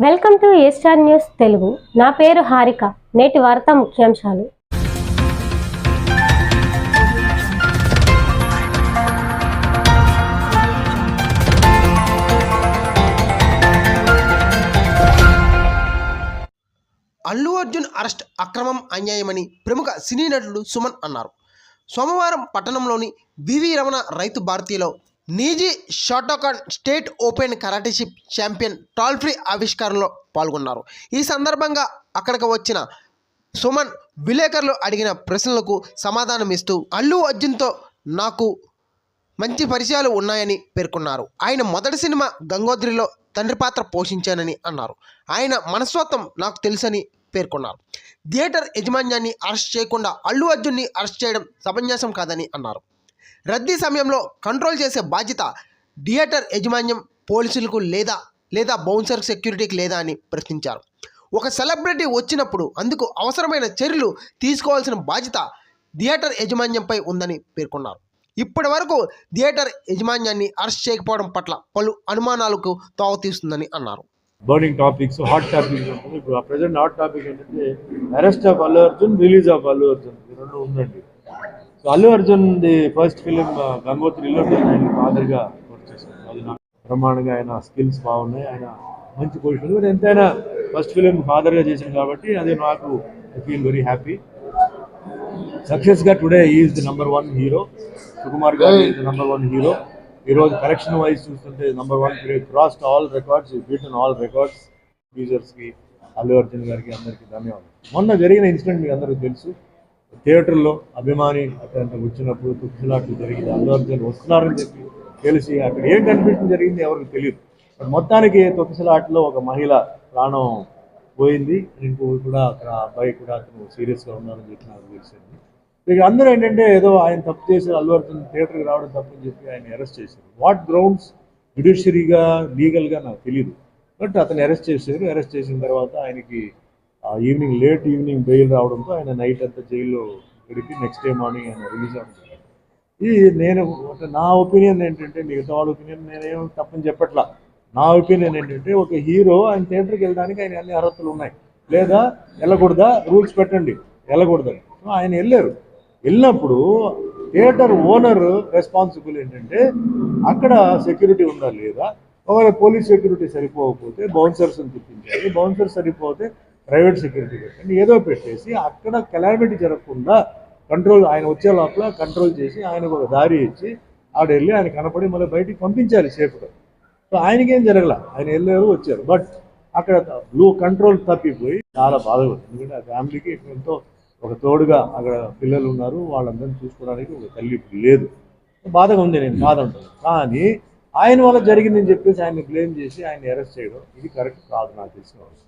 Welcome to A star news Telugu. నా పేరు హారిక. నేటి వార్త ముఖ్యాంశాలు. అల్లు అర్జున్ అరెస్ట్ అక్రమం అన్యాయమని ప్రముఖ సినీ నటుడు సుమన్ అన్నారు. సోమవారం పట్టణంలోని వివి రమణ రైతు భారతీలో నీజీ షాటోకాన్ స్టేట్ ఓపెన్ కరాటేషిప్ ఛాంపియన్ టాల్ ఫ్రీ ఆవిష్కారంలో పాల్గొన్నారు. ఈ సందర్భంగా అక్కడికి వచ్చిన సుమన్ విలేకరులు అడిగిన ప్రశ్నలకు సమాధానం ఇస్తూ అల్లు అర్జున్తో నాకు మంచి పరిచయాలు ఉన్నాయని పేర్కొన్నారు. ఆయన మొదటి సినిమా గంగోత్రిలో తండ్రి పాత్ర పోషించానని అన్నారు. ఆయన మనస్తత్వం నాకు తెలుసని పేర్కొన్నారు. థియేటర్ యజమాన్యాన్ని అరెస్ట్ చేయకుండా అల్లు అర్జున్ని అరెస్ట్ చేయడం సమంజసం కాదని అన్నారు. రద్దీ సమయంలో కంట్రోల్ చేసే బాధ్యత థియేటర్ యాజమాన్యం పోలీసులకు లేదా లేదా బౌన్సర్ సెక్యూరిటీకి లేదా అని ప్రశ్నించారు. ఒక సెలబ్రిటీ వచ్చినప్పుడు అందుకు అవసరమైన చర్యలు తీసుకోవాల్సిన బాధ్యత థియేటర్ యాజమాన్యంపై ఉందని పేర్కొన్నారు. ఇప్పటి వరకు థియేటర్ యాజమాన్యాన్ని అరెస్ట్ చేయకపోవడం పట్ల పలు అనుమానాలకు తావతీస్తుందని అన్నారు. బర్నింగ్ టాపిక్స్ హాట్ టాపిక్స్ ఉంటుంది ఇప్పుడు ఆ ప్రజెంట్ హాట్ టాపిక్ ఏంటంటే arrest of Allu Arjun release of Allu Arjun ఈ రెండు ఉందండి. Allu Arjun the first film గంగోత్రిలో నేను ఆయన ఫాదర్గా వర్క్ చేశాను అది నాకు బ్రహ్మాండంగా ఆయన స్కిల్స్ బాగున్నాయి. ఆయన మంచి పొజిషన్ బట్ ఎంతైనా ఫస్ట్ ఫిలిం ఫాదర్గా చేశాను కాబట్టి అది నాకు I feel very happy సక్సెస్గా today is the number one hero Sukumar garu is the number one hero ఈరోజు కలెక్షన్ వైజ్ చూస్తుంటే number one crossed all records beaten all records యూజర్స్కి Allu Arjun గారికి అందరికీ ధన్యవాదాలు. మొన్న జరిగిన ఇన్సిడెంట్ మీకు అందరికీ తెలుసు. థియేటర్లో అభిమాని అతను వచ్చినప్పుడు తుక్షలాట్లు జరిగింది. అల్లు అర్జున్ వస్తున్నారని చెప్పి తెలిసి అక్కడ ఏం కనిపించడం జరిగింది ఎవరికి తెలియదు. బట్ మొత్తానికి తొక్కిసలాటలో ఒక మహిళ ప్రాణం పోయింది. ఇంకో కూడా అక్కడ అబ్బాయి కూడా అతను సీరియస్గా ఉన్నారని చెప్పి నాకు తెలిసింది. ఇక అందరూ ఏంటంటే ఏదో ఆయన తప్పు చేసి అల్లు అర్జున్ థియేటర్కి రావడం తప్పని చెప్పి ఆయన అరెస్ట్ చేశారు. వాట్ గ్రౌండ్స్ జ్యుడిషియరీగా లీగల్గా నాకు తెలియదు బట్ అతను అరెస్ట్ చేశారు. అరెస్ట్ చేసిన తర్వాత ఆయనకి ఈవినింగ్ లేట్ ఈవినింగ్ బెయిల్ రావడంతో ఆయన నైట్ అంతా జైల్లో గడిపి నెక్స్ట్ డే మార్నింగ్ ఆయన రిలీజ్ అవుతుంది ఈ ఇది నేను అంటే నా ఒపీనియన్ ఏంటంటే మిగతా వాళ్ళ ఒపీనియన్ నేనేం తప్పని చెప్పట్లా. నా ఒపీనియన్ ఏంటంటే ఒక హీరో ఆయన థియేటర్కి వెళ్ళడానికి ఆయన అన్ని అర్హతలు ఉన్నాయి. లేదా వెళ్ళకూడదా? రూల్స్ పెట్టండి. వెళ్ళకూడదని ఆయన వెళ్ళారు. వెళ్ళినప్పుడు థియేటర్ ఓనర్ రెస్పాన్సిబుల్ ఏంటంటే అక్కడ సెక్యూరిటీ ఉందా లేదా? ఒకవేళ పోలీస్ సెక్యూరిటీ సరిపోకపోతే బౌన్సర్స్ని తెప్పించాలి. బౌన్సర్ సరిపోతే ప్రైవేట్ సెక్యూరిటీ పెట్టండి ఏదో పెట్టేసి అక్కడ కెలామిటీ జరగకుండా కంట్రోల్ ఆయన వచ్చే లోపల కంట్రోల్ చేసి ఆయనకు ఒక దారి ఇచ్చి ఆడ వెళ్ళి ఆయన కనపడి మళ్ళీ బయటికి పంపించాలి సేఫ్గా సో ఆయనకేం జరగల? ఆయన వెళ్ళారు వచ్చారు? బట్ అక్కడ బ్లూ కంట్రోల్ తప్పిపోయి చాలా బాధపడుతుంది ఎందుకంటే ఆ ఫ్యామిలీకి ఎంతో ఒక తోడుగా అక్కడ పిల్లలు ఉన్నారు. వాళ్ళందరినీ చూసుకోవడానికి ఒక తల్లి ఇప్పుడు లేదు. బాధగా ఉంది నేను బాధ కాదంటాను కానీ ఆయన వల్ల జరిగిందని చెప్పేసి ఆయన బ్లేమ్ చేసి ఆయన అరెస్ట్ చేయడం ఇది కరెక్ట్ కాదు నాకు తెలిసిన వాళ్ళు.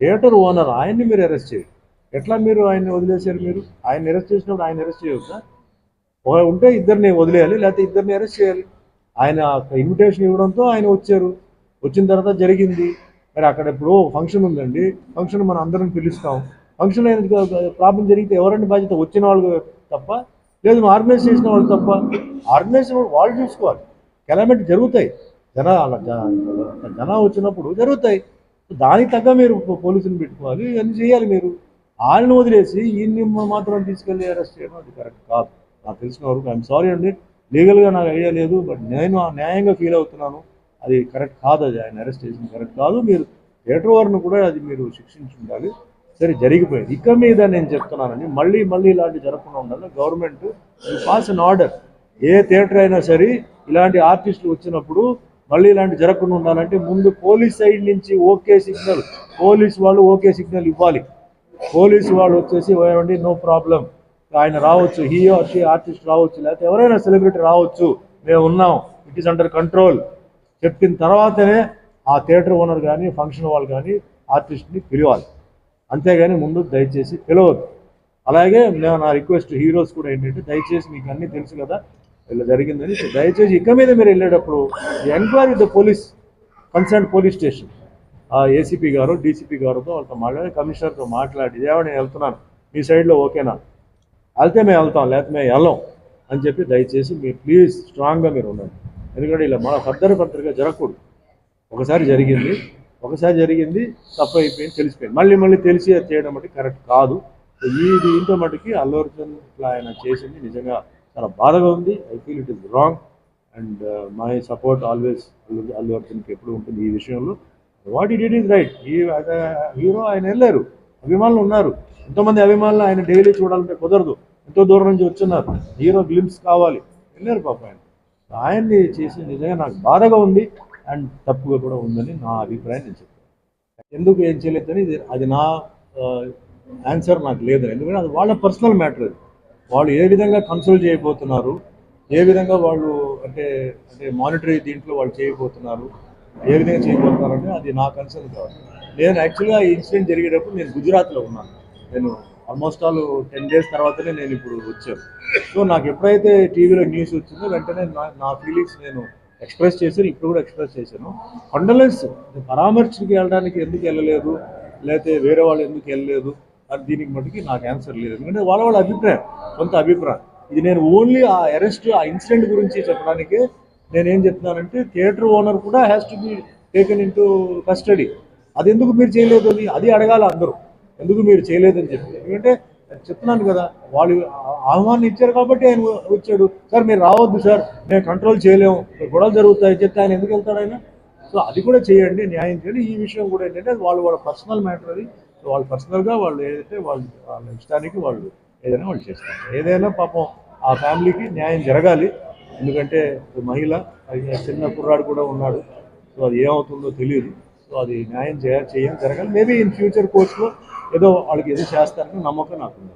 థియేటర్ ఓనర్ ఆయన్ని మీరు అరెస్ట్ చేయండి. ఎట్లా మీరు ఆయన్ని వదిలేశారు మీరు? ఆయన అరెస్ట్ చేసినప్పుడు ఆయన అరెస్ట్ చేయవద్దా ఉంటే ఇద్దరిని వదిలేయాలి లేకపోతే ఇద్దరిని అరెస్ట్ చేయాలి. ఆయన ఇన్విటేషన్ ఇవ్వడంతో ఆయన వచ్చారు. వచ్చిన తర్వాత జరిగింది. మరి అక్కడ ఇప్పుడు ఫంక్షన్ ఉందండి. ఫంక్షన్ మనం అందరం పిలుస్తాం. ఫంక్షన్ అయిన ప్రాబ్లం జరిగితే ఎవరండి బాధ్యత? వచ్చిన వాళ్ళు తప్ప లేదు ఆర్గనైజ్ చేసిన వాళ్ళు తప్ప. ఆర్గనైజ్ వాళ్ళు చూసుకోవాలి. కెలామిటీ జరుగుతాయి. జన జన వచ్చినప్పుడు జరుగుతాయి. దానికి తగ్గ మీరు పోలీసులు పోలీసుని పెట్టుకోవాలి ఇవన్నీ చేయాలి మీరు. వాళ్ళని వదిలేసి ఈయన్ని మాత్రం తీసుకెళ్ళి అరెస్ట్ చేయడం అది కరెక్ట్ కాదు. నాకు తెలిసిన వరకు ఐఎమ్ సారీ అండి. లీగల్గా నాకు ఐడియా లేదు బట్ నేను ఆ న్యాయంగా ఫీల్ అవుతున్నాను. అది కరెక్ట్ కాదు అది ఆయన అరెస్ట్ చేసింది కరెక్ట్ కాదు. మీరు థియేటర్ వారిని కూడా అది మీరు శిక్షించి ఉండాలి. సరే జరిగిపోయింది. ఇక మీద నేను చెప్తున్నానని మళ్ళీ మళ్ళీ ఇలాంటివి జరగకుండా ఉండాలి. గవర్నమెంట్ పాస్ అన్ ఆర్డర్ ఏ థియేటర్ అయినా సరే ఇలాంటి ఆర్టిస్టులు వచ్చినప్పుడు మళ్ళీ ఇలాంటి జరగకుండా ఉండాలంటే ముందు పోలీస్ సైడ్ నుంచి ఓకే సిగ్నల్ పోలీస్ వాళ్ళు ఓకే సిగ్నల్ ఇవ్వాలి. పోలీస్ వాళ్ళు వచ్చేసి ఏమండి నో ప్రాబ్లం. ఆయన రావచ్చు హీ ఆర్ షీ ఆర్టిస్ట్ రావచ్చు లేకపోతే ఎవరైనా సెలబ్రిటీ రావచ్చు మేము ఉన్నాం ఇట్ ఈస్ అండర్ కంట్రోల్. చెప్పిన తర్వాతనే ఆ థియేటర్ ఓనర్ కానీ ఫంక్షన్ వాళ్ళు కానీ ఆర్టిస్ట్ని పిలవాలి. అంతేగాని ముందు దయచేసి పిలవద్దు. అలాగే నేను నా రిక్వెస్ట్ హీరోస్ కూడా ఏంటంటే దయచేసి మీకు అన్నీ తెలుసు కదా ఇలా జరిగిందని దయచేసి ఇక మీద మీరు వెళ్ళేటప్పుడు enquiry the police concern police station. ఆ ఏసీపీ గారు డీసీపీ గారుతో వాళ్ళతో మాట్లాడి కమిషనర్తో మాట్లాడి ఇదేమో నేను వెళ్తున్నాను. మీ సైడ్లో ఓకేనా? వెళ్తే మేము వెళ్తాం లేకపోతే మేము వెళ్ళం అని చెప్పి దయచేసి మీరు ప్లీజ్ స్ట్రాంగ్గా మీరు ఉండండి. ఎందుకంటే ఇలా మన ఫర్దర్ ఫర్దర్గా జరగకూడదు. ఒకసారి జరిగింది ఒకసారి జరిగింది తప్పు అయిపోయింది తెలిసిపోయింది. మళ్ళీ మళ్ళీ తెలిసి అది చేయడం మటుకు కరెక్ట్ కాదు. ఈ దీంతో మటుకి అల్లు అర్జున్ ఇట్లా ఆయన చేసింది నిజంగా చాలా బాధగా ఉంది. I feel it is wrong and my support always Allu Allu అర్జున్కి ఎప్పుడు ఉంటుంది ఈ విషయంలో. What it it is right ఈ హీరో ఆయన వెళ్ళారు. అభిమానులు ఉన్నారు. ఎంతోమంది అభిమానులు ఆయన డైలీ చూడాలంటే కుదరదు. ఎంతో దూరం నుంచి వచ్చున్నారు. హీరో గ్లిమ్స్ కావాలి. వెళ్ళారు పాప ఆయన. ఆయన్ని చేసి నిజంగా నాకు బాధగా ఉంది అండ్ తప్పుగా కూడా ఉందని నా అభిప్రాయం నేను చెప్తాను ఎందుకు ఏం చేయలేదని ఇది అది నా uh, ఆన్సర్ నాకు లేదు. ఎందుకంటే అది వాళ్ళ పర్సనల్ మ్యాటర్ అది. వాళ్ళు ఏ విధంగా కన్సల్ట్ చేయబోతున్నారు? ఏ విధంగా వాళ్ళు అంటే అంటే మానిటరీ దీంట్లో వాళ్ళు చేయబోతున్నారు? ఏ విధంగా చేయబోతున్నారు అంటే అది నా కన్సర్న్ కాదు. నేను యాక్చువల్గా ఈ ఇన్సిడెంట్ జరిగేటప్పుడు నేను గుజరాత్లో ఉన్నాను. నేను ఆల్మోస్ట్ ఆల్ టెన్ డేస్ తర్వాతనే నేను ఇప్పుడు వచ్చాను. సో నాకు ఎప్పుడైతే టీవీలో న్యూస్ వచ్చిందో వెంటనే నా నా ఫీలింగ్స్ నేను ఎక్స్ప్రెస్ చేశాను. ఇప్పుడు కూడా ఎక్స్ప్రెస్ చేశాను. కండలెన్స్ పరామర్శకి వెళ్ళడానికి ఎందుకు వెళ్ళలేదు? లేకపోతే వేరే వాళ్ళు ఎందుకు వెళ్ళలేదు? అది దీనికి మటుకి నాకు ఆన్సర్ లేదు. ఎందుకంటే వాళ్ళ వాళ్ళ అభిప్రాయం కొంత అభిప్రాయం. ఇది నేను ఓన్లీ ఆ అరెస్ట్ ఆ ఇన్సిడెంట్ గురించి చెప్పడానికి నేనేం చెప్తున్నానంటే థియేటర్ ఓనర్ కూడా has to be taken into custody అది ఎందుకు మీరు చేయలేదు అని అది అడగాలి అందరూ. ఎందుకు మీరు చేయలేదని చెప్పి. ఎందుకంటే చెప్తున్నాను కదా వాళ్ళు ఆహ్వానం ఇచ్చారు కాబట్టి ఆయన వచ్చాడు. సార్ మీరు రావద్దు సార్ మేము కంట్రోల్ చేయలేము. గొడవలు జరుగుతాయి చెప్తే ఆయన ఎందుకు వెళ్తాడు ఆయన? సో అది కూడా చేయండి న్యాయం చేయండి. ఈ విషయం కూడా ఏంటంటే వాళ్ళు వాళ్ళ పర్సనల్ మ్యాటర్ అది సో వాళ్ళు పర్సనల్గా వాళ్ళు ఏదైతే వాళ్ళు వాళ్ళ ఇష్టానికి వాళ్ళు ఏదైనా వాళ్ళు చేస్తారు. ఏదైనా పాపం ఆ ఫ్యామిలీకి న్యాయం జరగాలి. ఎందుకంటే ఒక మహిళ అది చిన్న కుర్రాడు కూడా ఉన్నాడు. సో అది ఏమవుతుందో తెలియదు. సో అది న్యాయం చేయ చేయం జరగాలి. మేబీ ఇన్ ఫ్యూచర్ కోర్స్లో ఏదో వాళ్ళకి ఏదో చేస్తారని నమ్మకం నాకుంది.